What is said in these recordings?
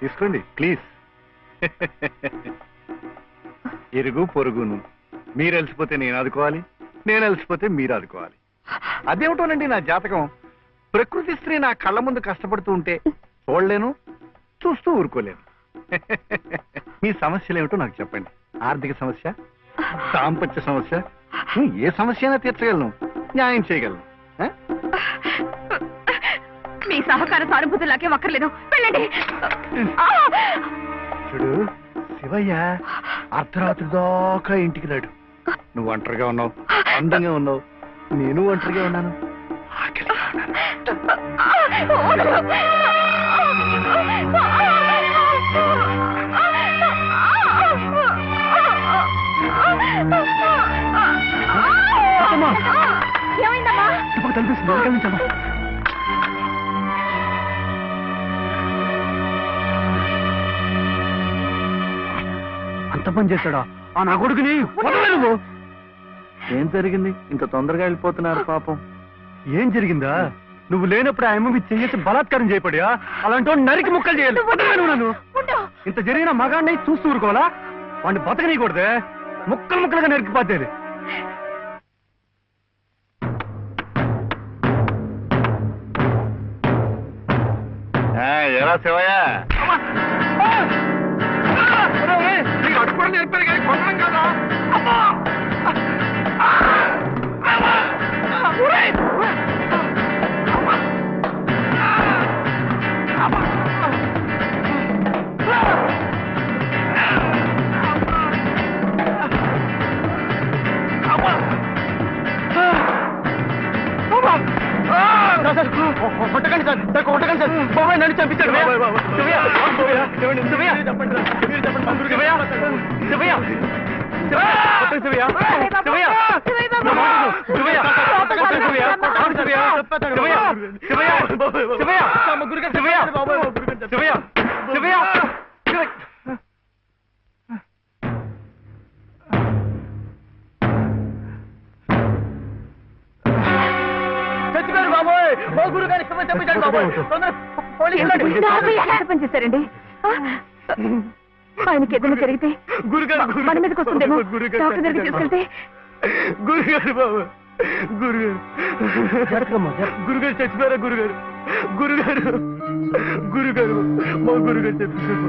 తీసుకోండి ప్లీజ్. ఇరుగు పొరుగును. మీరు అలసిపోతే నేను ఆదుకోవాలి నేను అలసిపోతే మీరు ఆదుకోవాలి. అదేమిటోనండి నా జాతకం? ప్రకృతి స్త్రీ నా కళ్ళ ముందు కష్టపడుతూ ఉంటే చూడలేను చూస్తూ ఊరుకోలేను. మీ సమస్యలు ఏమిటో నాకు చెప్పండి. ఆర్థిక సమస్య దాంపత్య సమస్య ఏ సమస్య అయినా తీర్చగలను న్యాయం చేయగలను. మీ సహకార సానుభూతి నాకే అక్కర్లేదు వెళ్ళండి! చూడు శివయ్య అర్ధరాత్రి దాకా ఇంటికి రాడు. నువ్వు ఒంటరిగా ఉన్నావు అందంగా ఉన్నావు. నేను ఒంటరిగా ఉన్నాను. ఏమైందమ్మా? ఇటుపక్క తలుపేసింది, అంత పని చేశాడా? ఆ నా కొడుకుని నువ్వు. ఏం జరిగింది? ఇంత తొందరగా వెళ్ళిపోతున్నారు పాపం. ఏం జరిగిందా? నువ్వు లేనప్పుడు ఆ అమ్మ చేసి బలాత్కారం చేయబడియా? అలాంటి నరికి ముక్కలు చేయాలి. నన్ను. ఇంత జరిగిన మగాడిని చూస్తూ ఊరుకోవాలా? వాడిని బతకనీయకూడదే. ముక్కలు ముక్కలుగా నరికిపోతేది ఎలా శివయ్య? నేర్పారు కానీ కదా. కొట్టకండి సార్. సార్ కొట్టకండి సార్. బాబాయ్ నన్ను చంపించాడు. శివయ్య శివయ్య శివయ్య శివయ్య శివయ్య శివయ్య శివయ్య శివయ్య ఆయనకి ఏదైనా జరిగితే గురుగారు మన మీదకి వస్తుందేమో? డాక్టర్ దగ్గరికి తీసుకెళ్తే? గురుగారు బాబు గురుగారు. గురుగారు చచ్చిపోయారా గురుగారు? గురుగారు. గురుగారు మా గురుగారు చచ్చిపోయారు.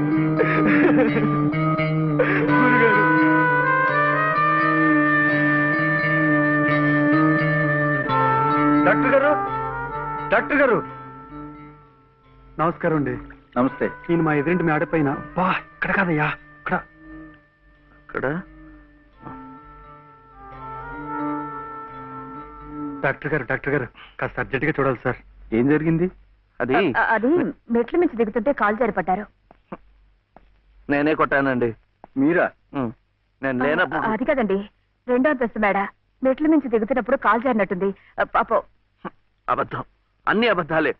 గురుగారు. డాక్టర్ గారు? డాక్టర్ గారు. నమస్కారం అండి. నమస్తే. నేను మా ఎదురింటి మీ ఆడపైన. బా ఇక్కడ కాదయ్యా ఇక్కడ. ఇక్కడ డాక్టర్ గారు డాక్టర్ గారు కాస్త అర్జెంట్గా చూడాలి సార్. ఏం జరిగింది? అది? అది మెట్ల మించి దిగుతుంటే కాలు జారి పడ్డారు నేనే కొట్టానండి. మీరా. నేను లేనప్పుడు అది కదండి. రెండో అంతస్తు మేడ. మెట్ల మించి దిగుతున్నప్పుడు కాలు జారినట్టుంది. పాపం. అబద్ధం. అన్ని అబద్ధాలే.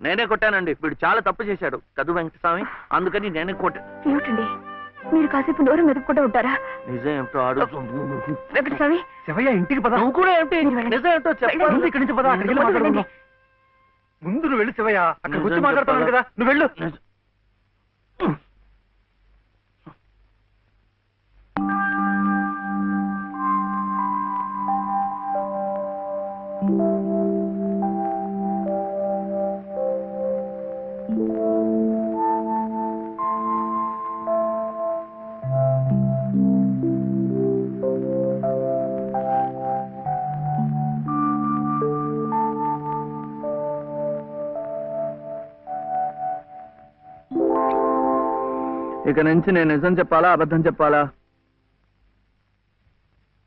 నేనే కొట్టానండి. వీడు చాలా తప్పు చేశాడు. కదు వెంకటస్వామి అందుకని నేనే కొట్టా ఏమిటండి? మీరు కాసేపు నోరు మెదుపుకుంటూ ఉంటారా? నిజం ఏమిటో అడుగు వెంకటస్వామి. శివయ్య ఇంటికి పద. నువ్వు కూడా ఏమిటి. నిజం ముందు ఇక్కడి నుంచి పద అక్కడికి వెళ్ళి మాట్లాడుకుందాం. ముందు నువ్వు వెళ్ళు శివయ్య. అక్కడ కూర్చొని మాట్లాడుతున్నాను? కదా. నువ్వు వెళ్ళు. ఇక నుంచి నేను నిజం చెప్పాలా అబద్ధం చెప్పాలా?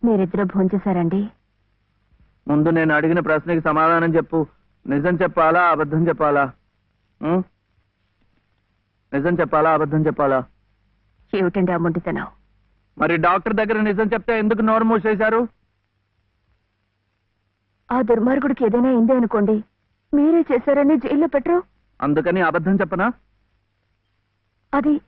మీరిద్దరు భోంచేశారండి. ముందు నేను అడిగిన ప్రశ్నకి సమాధానం చెప్పు. నిజం చెప్పాలా అబద్ధం చెప్పాలా? ఉం? నిజం చెప్పాలా అబద్ధం చెప్పాలా? ఏమిటండి ఆ మొండితనం? మరి డాక్టర్ దగ్గర నిజం చెప్తే ఎందుకు నోరు మూసేశారు? ఆ దుర్మార్గుడికి ఏదైనా అయిందే అనుకోండి. మీరే చేశారని జైల్లో పెట్టరు? అందుకని అబద్ధం చెప్పనా? అది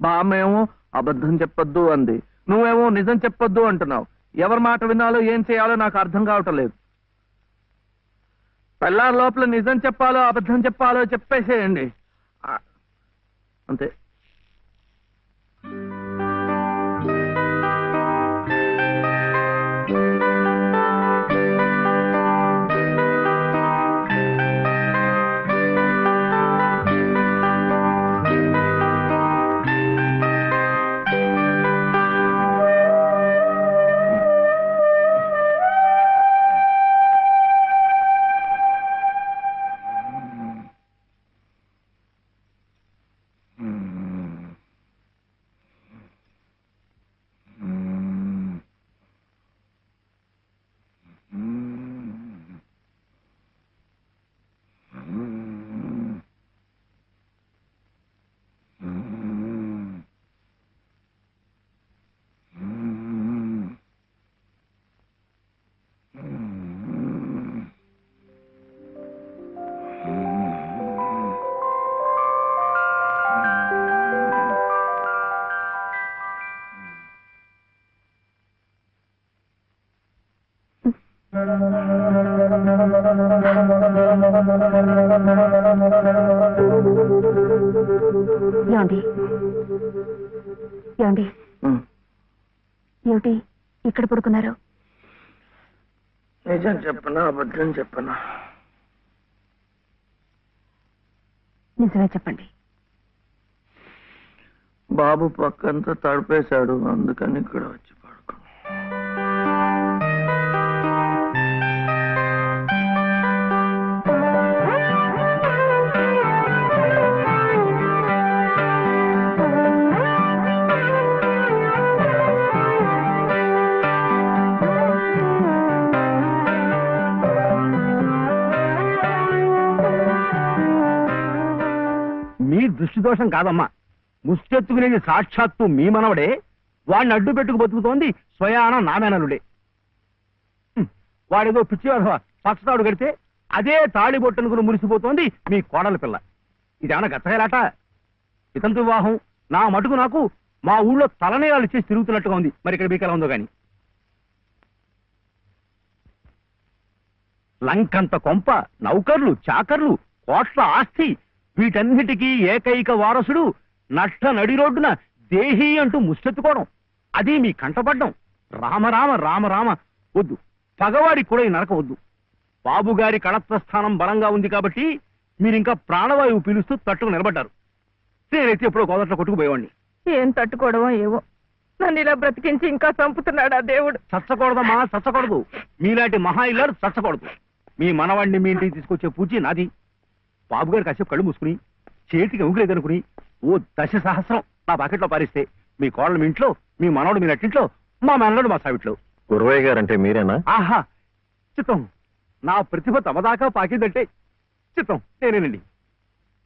మా అబద్ధం చెప్పొద్దు అంది. నువ్వేమో నిజం చెప్పొద్దు అంటున్నావు. ఎవరి మాట వినాలో ఏం చేయాలో నాకు అర్థం కావటం లేదు. పెళ్ళారి లోపల నిజం చెప్పాలో అబద్ధం చెప్పాలో చెప్పేసేయండి. అంతే. ఏమండి ఏమండి ఉమ్. ఏమిటి ఇక్కడ పడుకున్నారు? నిజం చెప్పనా అబద్ధం చెప్పనా? నిజమే చెప్పండి. బాబు పక్కంతా తడిపేశాడు అందుకని ఇక్కడ వచ్చి మీ దృష్టి దోషం కాదమ్మా. ముష్టెత్తుకునేది సాక్షాత్తు మీ మనవడే వాడిని అడ్డు పెట్టుకు బతుకుతోంది స్వయాన నామేనలుడే వాడేదో పిచ్చి పచ్చతాడు కడితే అదే తాళి బొట్టనుకుని మురిసిపోతోంది మీ కోడల పిల్ల. ఇదేమన్నా గచ్చగలాట ఇతంతు వివాహం నా మటుకు నాకు మా ఊళ్ళో తలనేరాలు చేసి తిరుగుతున్నట్టుగా ఉంది. మరి ఇక్కడ మీకు ఎలా ఉందో గాని. లంకంత కొంప నౌకర్లు చాకర్లు కోట్ల ఆస్తి వీటన్నిటికీ ఏకైక వారసుడు నష్ట నడి రోడ్డున దేహి అంటూ ముష్టెత్తుకోవడం. అది మీ కంటపడ్డం. రామరామ రామరామ వద్దు. పగవాడికి కూడా ఈ నరక వద్దు బాబు గారి కళత్వస్థానం బలంగా ఉంది కాబట్టి మీరింకా ప్రాణవాయువు పీలుస్తూ తట్టుకు నిలబడ్డారు. నేనైతే ఎప్పుడో గోదట్లో కొట్టుకుపోయేవాడిని ఏం తట్టుకోవడమో ఏవో. నన్ను ఇలా బ్రతికించి ఇంకా చంపుతున్నాడా దేవుడు? చచ్చకూడదమ్మా చచ్చకూడదు. మీలాంటి మహా ఇల్లారు చచ్చకూడదు. మీ మనవాడిని మీ ఇంటికి తీసుకొచ్చే పూచి నాది. బాబు గారు కాసేపు కళ్ళు మూసుకుని చేతికి ఉంగులేదనుకుని ఓ దశ సహస్రం నా పాకెట్లో పారిస్తే మీ కోడలు మీ ఇంట్లో మీ మనవడు మీ నట్టింట్లో మా మనవడు మా సావిట్లో. గురవయ్య గారంటే మీరేనా? ఆహా చిత్తం. నా ప్రతిభ తమదాకా పాకిందంటే చిత్తం. నేనేనండి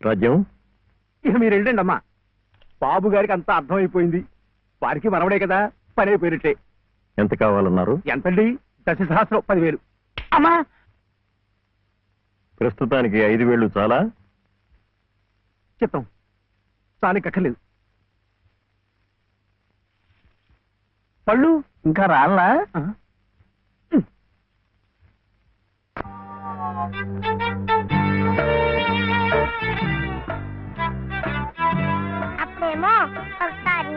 రాజ్యం? ఇక మీరు వెళ్ళండి అమ్మా. బాబు గారికి అంతా అర్థమైపోయింది. వారికి మనవడే కదా పని అయిపోయినట్టే ఎంత కావాలన్నారు? ఎంతండి? దశ సహస్రం పదివేలు. అమ్మా! ప్రస్తుతానికి ఐదు వేళ్ళు చాలా? చిత్తం చానికి అక్కర్లేదు పళ్ళు? ఇంకా రాలా ఆ? అప్పుడేమో ఒకసారి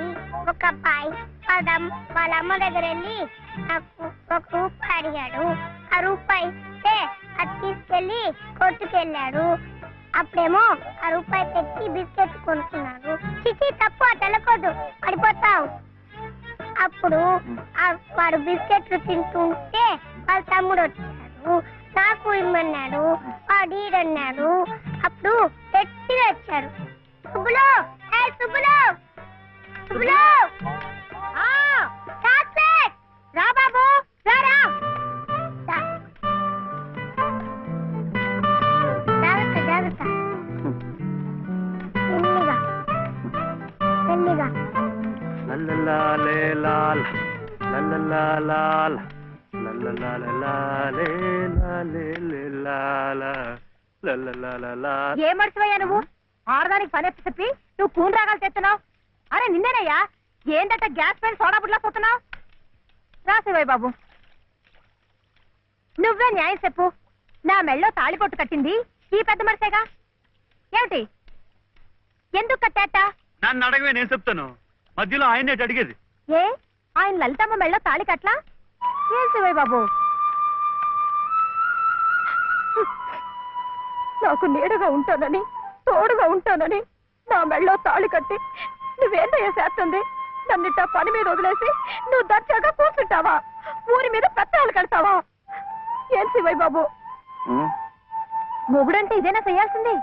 ఒక అబ్బాయి వాళ్ళ అమ్మ- వాళ్ళ అమ్మ దగ్గర వెళ్ళి నాకు ఒక రూపాయి అడిగాడు. ఆ రూపాయి ఇస్తే అది తీసుకెళ్ళి కొట్టుకెళ్ళాడు అప్పుడేమో ఆ రూపాయి పెట్టి బిస్కెట్ కొనుక్కున్నాడు. చిచి తప్పు అటు పడిపోతావు. అప్పుడు వారు వాడు బిస్కెట్లు తింటుంటే వాళ్ళ తమ్ముడు వచ్చాడు. నాకు ఇమ్మన్నాడు వాడు ఈడన్నాడు. అప్పుడు పెట్టి వచ్చాడు. సుబ్బులు! ఏ సుబ్బులు! రా బాబు రా జాగ్రత్త జాగ్రత్త. మెల్లిగా మెల్లిగా లల్లలాలే లాల, లల్లలాలాల, లల్లలాలలాలే లాలే లాల, లల్లలాలలా. ఏ నువ్వు ఆడదానికి పని చెప్పి నువ్వు కూని రాగాలు తెస్తున్నావు అరే నిన్నేనయ్యా ఏంటంటే గ్యాస్ పైన సోడా బుడ్లా పోతున్నావు రాసేవాయి బాబు. నువ్వే న్యాయం చెప్పు. నా మెళ్ళో తాళిపొట్టు కట్టింది ఈ పెద్ద మనిషేగా? ఏమిటి? ఎందుకు కట్టేట? నన్ను అడగవే నేను చెప్తాను. మధ్యలో ఆయన అడిగేది. ఏ? ఆయన లలితమ్మ మెళ్ళ తాళి కట్లా ఏం శివయ్య బాబు? నాకు నీడగా ఉంటానని తోడుగా ఉంటానని నా మెళ్ళో తాళి కట్టి నువ్వేందయ్యా చేస్తుంది? నన్నిట్ట పని మీద వదిలేసి నువ్వు దర్జాగా కూర్చుంటావా? ఊరి మీద పెత్తాలు కడతావా? ఏం శివయ్య బాబు? మొగుడంటే ఇదేనా చేయాల్సింది?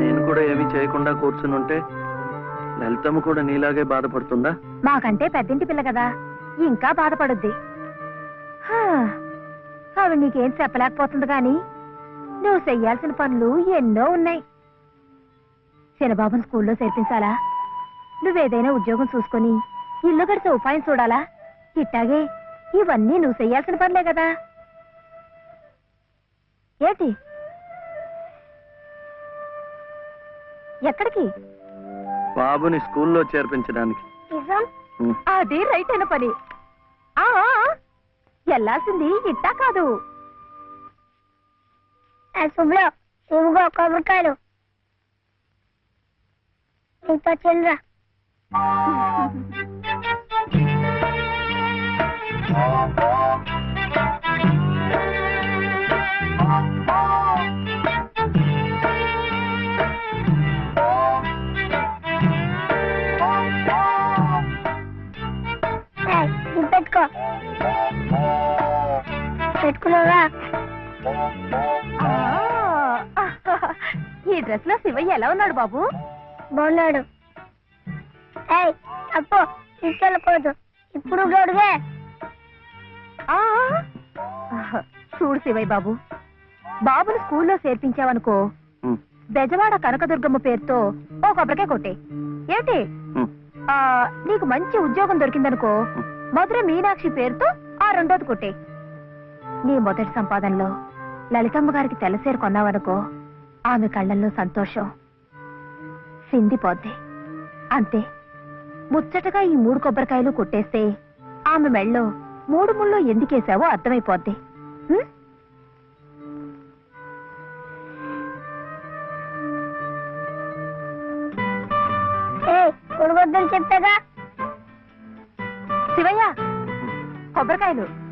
నేను కూడా ఏమీ చేయకుండా కూర్చుని ఉంటే లలితమ్మ కూడా నీలాగే బాధపడుతుందా? మాకంటే పెద్దింటి పిల్ల కదా ఇంకా బాధపడుద్ది. ఆవిడ నీకేం చెప్పలేకపోతుంది గాని నువ్వు చెయ్యాల్సిన పనులు ఎన్నో ఉన్నాయి. చిన్నబాబుని స్కూల్లో చేర్పించాలా? నువ్వేదైనా ఉద్యోగం చూసుకొని ఇల్లు గడిచే ఉపాయం చూడాలా? ఇట్టాగే ఇవన్నీ నువ్వు చెయ్యాల్సిన పనులే కదా. ఏంటి? ఎక్కడికి? బాబుని స్కూల్లో చేర్పించడానికి. అది రైట్ అయిన పని. ఆ. ఆ, ఇట్టా కాదు. ఆ శుభ్లో కొబ్బరికాయలు నీతో పెట్టుకున్నావా ఆ, ఈ డ్రెస్లో శివయ్య ఎలా ఉన్నాడు బాబు? బాగున్నాడు. ఏయ్ అప్పు తీసుకెళ్ళకూడదు ఇప్పుడు గొడుగే. ఆ, చూడు శివయ్య బాబు బాబుని స్కూల్లో చేర్పించావనుకో. బెజవాడ కనకదుర్గమ్మ పేరుతో ఓ కొబ్బరికాయ కొట్టే. ఏంటి నీకు మంచి ఉద్యోగం దొరికిందనుకో మధుర మీనాక్షి పేరుతో ఆ రెండోది కొట్టే. నీ మొదటి సంపాదనలో లలితమ్మ గారికి తెల్లసేరు కొన్నావనుకో ఆమె కళ్ళల్లో సంతోషం సిందిపోద్ది. అంతే. ముచ్చటగా ఈ మూడు కొబ్బరికాయలు కొట్టేస్తే ఆమె మెళ్ళో మూడు ముళ్ళు ఎందుకేశావో అర్థమైపోద్ది. ఉం? ఏయ్ చెప్పాగా? శివయ్య కొబ్బరికాయలు.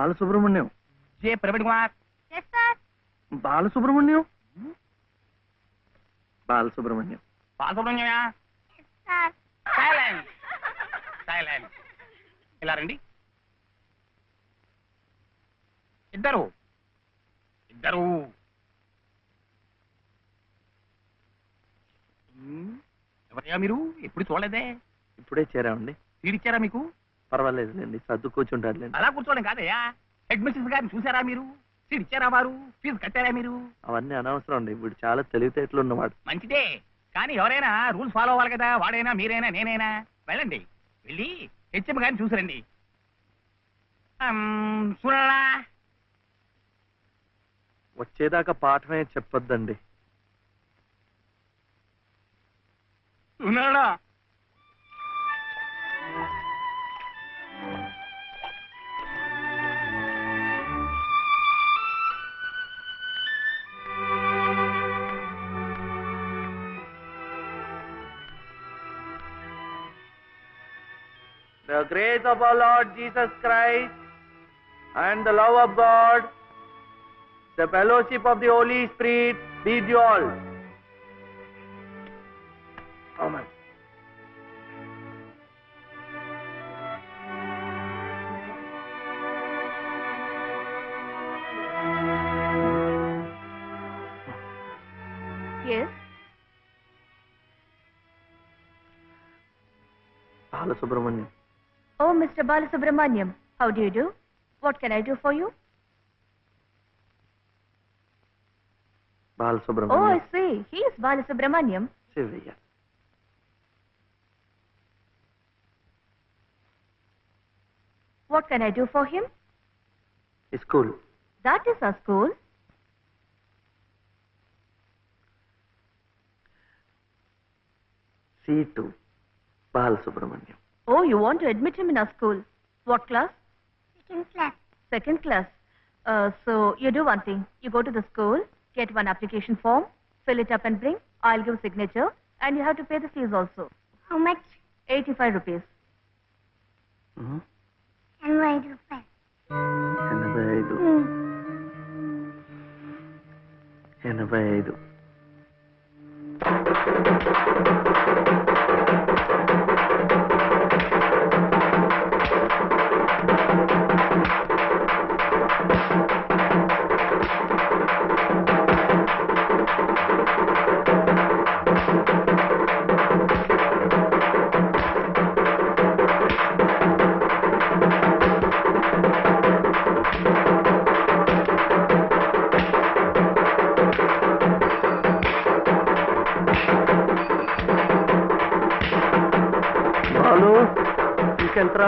బాలసుబ్రహ్మణ్యం. జే ప్రవీణ్ కుమార్. బాలసుబ్రహ్మణ్యం? బాలసుబ్రహ్మణ్యం. బాలసుబ్రహ్మణ్యమా? సార్ సైలెన్స్ సైలెన్స్ ఇలా రండి. ఇద్దరు. ఇద్దరు. ఉమ్, ఎవరయ్యా మీరు? ఎప్పుడు చూడలేదే? ఇప్పుడే చేరామండి. తీడిచ్చారా మీకు? పర్వాలేదులేండి సర్దు కూర్చుంటారులేండి అలా కూర్చోడం కాదయ్యా. హెడ్ మిస్సెస్ గారిని చూసారా మీరు? సీట్ ఇచ్చారా వారు? ఫీజు కట్టారా మీరు? అవన్నీ అనవసరం అండి ఇప్పుడు చాలా తెలివితేటలు ఉన్నవాడు. మంచిదే. కానీ ఎవరైనా రూల్స్ ఫాలో అవ్వాలి కదా వాడైనా మీరైనా నేనైనా. వెళ్ళండి. వెళ్ళి హెచ్ఎం గారిని చూసిరండి. చూడరా వచ్చేదాకా పాఠమే చెప్పొద్దండి. ఉన్నాడా The grace of our Lord Jesus Christ and the love of God, the fellowship of the Holy Spirit be with you all. Amen. Yes Oh, Mr. Balasubramaniam, how do you do? What can I do for you? Balasubramaniam. Oh, I see. He is Balasubramaniam. Sylvia. What can I do for him? School. That is our school. C2. Balasubramaniam. Oh, you want to admit him in our school. What class? Second class Second class. Uh, so you do one thing. You go to the school, get one application form, fill it up and bring. I'll give signature, and you have to pay the fees also. How much 85 rupees. ఎనభై ఐదు రూపాయలు ఎనభై ఐదు ఎనభై ఐదు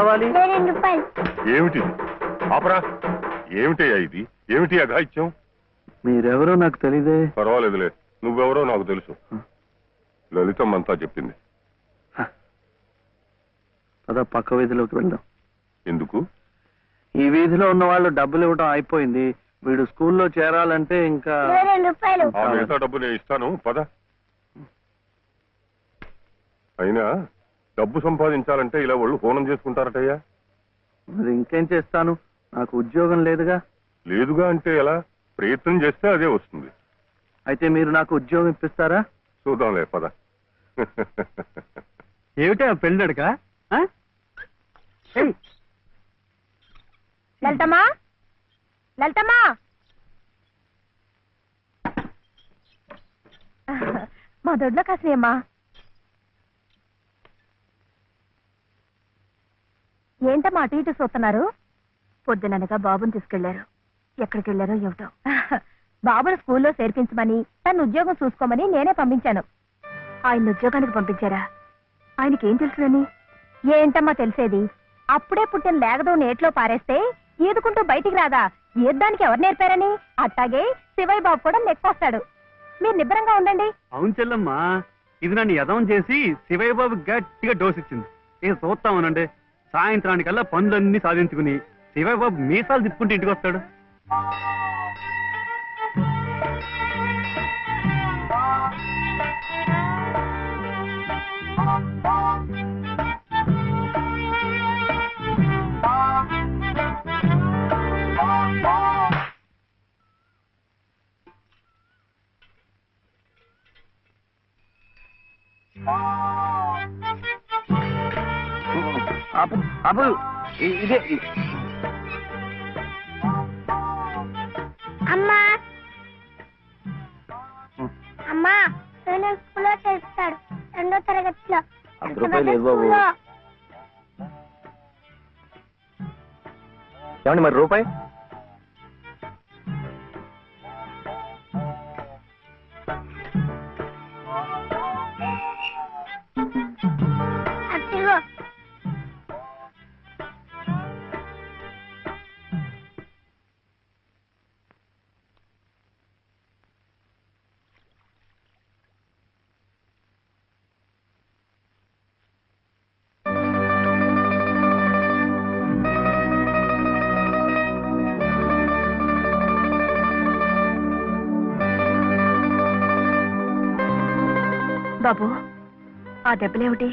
రూపాయలు ఏమిటిది ఆపరా. ఏమిటయ్యా ఇది? ఏమిటి అఘాయిత్యం మీరెవరో నాకు తెలీదే. పర్వాలేదులే. నువ్వెవరో నాకు తెలుసు. లలితమ్మంతా చెప్పింది. పద పక్క వీధిలోకి వెళ్దాం. ఎందుకు? ఈ వీధిలో ఉన్న వాళ్ళు డబ్బులు ఇవ్వడం అయిపోయింది. వీడు స్కూల్లో చేరాలంటే ఇంకా మిగతా డబ్బు నేను ఇస్తాను. పద. అయినా డబ్బు సంపాదించాలంటే ఇలా ఒళ్ళు హోనం చేసుకుంటారటయ్యా. మరి ఇంకేం చేస్తాను? నాకు ఉద్యోగం లేదుగా? లేదుగా అంటే ఎలా? ప్రయత్నం చేస్తే అదే వస్తుంది. అయితే మీరు నాకు ఉద్యోగం ఇప్పిస్తారా? చూద్దాంలే పద. ఏమిటా పెళ్ళడుక? లలితమ్మా? లలితమ్మా? మా దొడ్లో కాసినమ్మా ఏంటమ్మా అటు ఇటు చూస్తున్నారు? పొద్దుననగా బాబుని తీసుకెళ్ళారు. ఎక్కడికి వెళ్ళారో ఏమిటో. బాబును స్కూల్లో చేర్పించమని తన ఉద్యోగం చూసుకోమని నేనే పంపించాను. ఆయన ఉద్యోగానికి పంపించారా? ఆయనకేం తెలుసునని? ఏంటమ్మా తెలిసేది? అప్పుడే పుట్టిన లేగదో నేట్లో పారేస్తే ఈదుకుంటూ బయటికి రాదా? ఈద్దానికి ఎవరు నేర్పారని? అట్టాగే శివయ్య బాబు కూడా నెక్కొస్తాడు. మీరు నిబ్బరంగా ఉండండి. అవును చెల్లమ్మా. ఇది నన్ను యదం చేసి శివయ్య బాబు గట్టిగా డోస్ ఇచ్చింది. ఇక చూస్తామనండి? సాయంత్రానికల్లా పనులన్నీ సాధించుకుని శివయ్య బాబు మీసాలు తిప్పుకుంటూ ఇంటికి వస్తాడు. ఆపు ఆపు ఇదే. అమ్మా. అమ్మా నేను స్కూల్లో చేస్తాడు. రెండో తరగతిలో. అర్ధ రూపాయలు లేదు బాబు. స్కూల్లో. ఏమండి మరి రూపాయి? బాబు ఆ దెబ్బలేమిటి?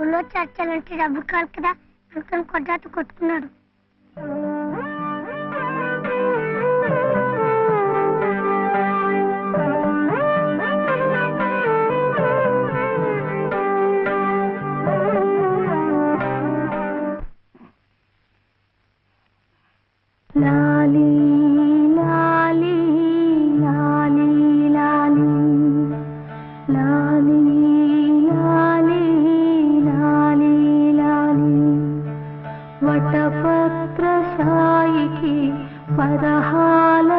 ఊళ్ళో చర్చలంటే డబ్బు కాదు కదా అందుకని కొట్టాత కొట్టుకున్నాడు. పదహాల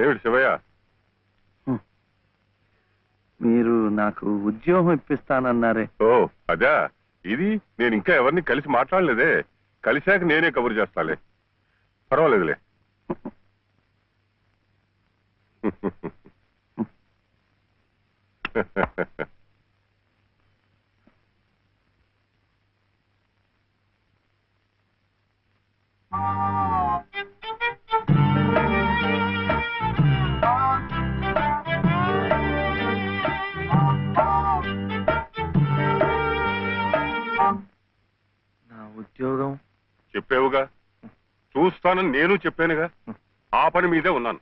ఏమిటి శివయ్య? మీరు నాకు ఉద్యోగం ఇప్పిస్తానన్నారే. ఓ అదా? ఇది నేను ఇంకా ఎవరిని కలిసి మాట్లాడలేదే. కలిశాక నేనే కబురు చేస్తాలే. పర్వాలేదులే. ఉద్యోగం. చెప్పావుగా? చూస్తానని నేను చెప్పానుగా? ఆ పని మీదే ఉన్నాను.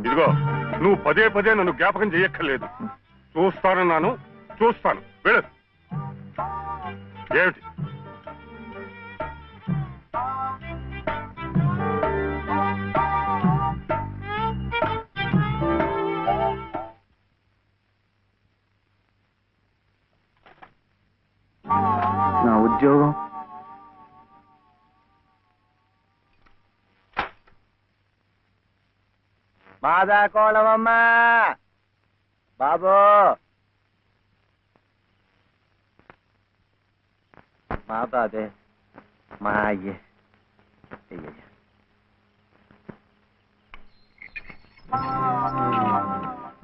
ఇదిగో నువ్వు పదే పదే నన్ను జ్ఞాపకం చేయక్కర్లేదు. చూస్తానన్నాను చూస్తాను. వెళ్ళు. ఏమిటి? ఉద్యోగం? మాదా కోళమమ్మ బాబు! మా బాబే మా అయ్యే. అయ్యయ్య.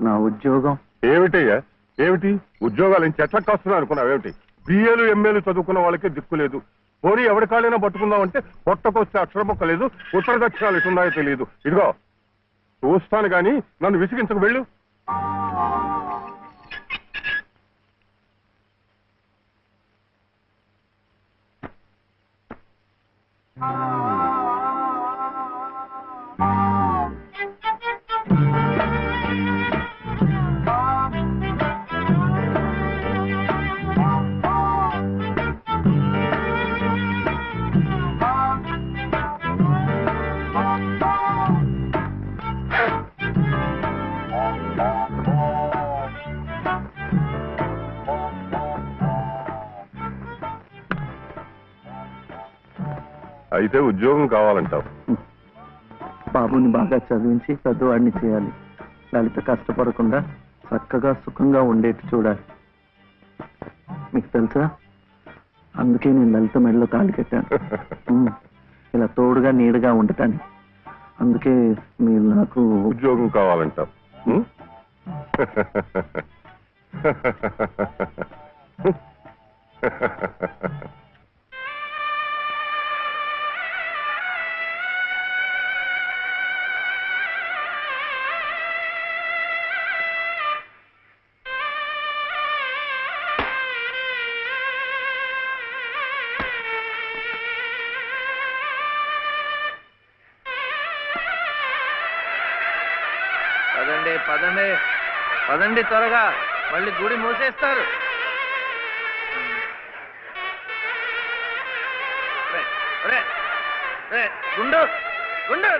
నా ఉద్యోగం? ఏమిటయ్యా? ఏమిటి? ఉద్యోగాలు ఏం చెట్లకు వస్తున్నా అనుకున్నావు ఏమిటి బిఏలు ఎంఏలు చదువుకున్న వాళ్ళకే దిక్కు లేదు. పోనీ ఎవరి కాళ్ళైనా పట్టుకుందామంటే పొట్టకొస్తే అక్షరం లేదు ఉత్తర దక్షిణాలు ఎటున్నాయో తెలియదు. ఇదిగో చూస్తాను కానీ నన్ను విసిగించకు వెళ్ళు. అయితే ఉద్యోగం కావాలంటావు. బాబుని బాగా చదివించి పెద్దవాడిని చేయాలి. లలిత కష్టపడకుండా చక్కగా సుఖంగా ఉండేట్టు చూడాలి. మీకు తెలుసా? అందుకే నేను లలిత మెడలో తాళి కట్టాను. ఇలా తోడుగా నీడగా ఉండటానికి. అందుకే మీరు నాకు ఉద్యోగం కావాలంటావు. ఉం? పదండి పదండి త్వరగా. మళ్ళీ గుడి మూసేస్తారు. గుండు గుండు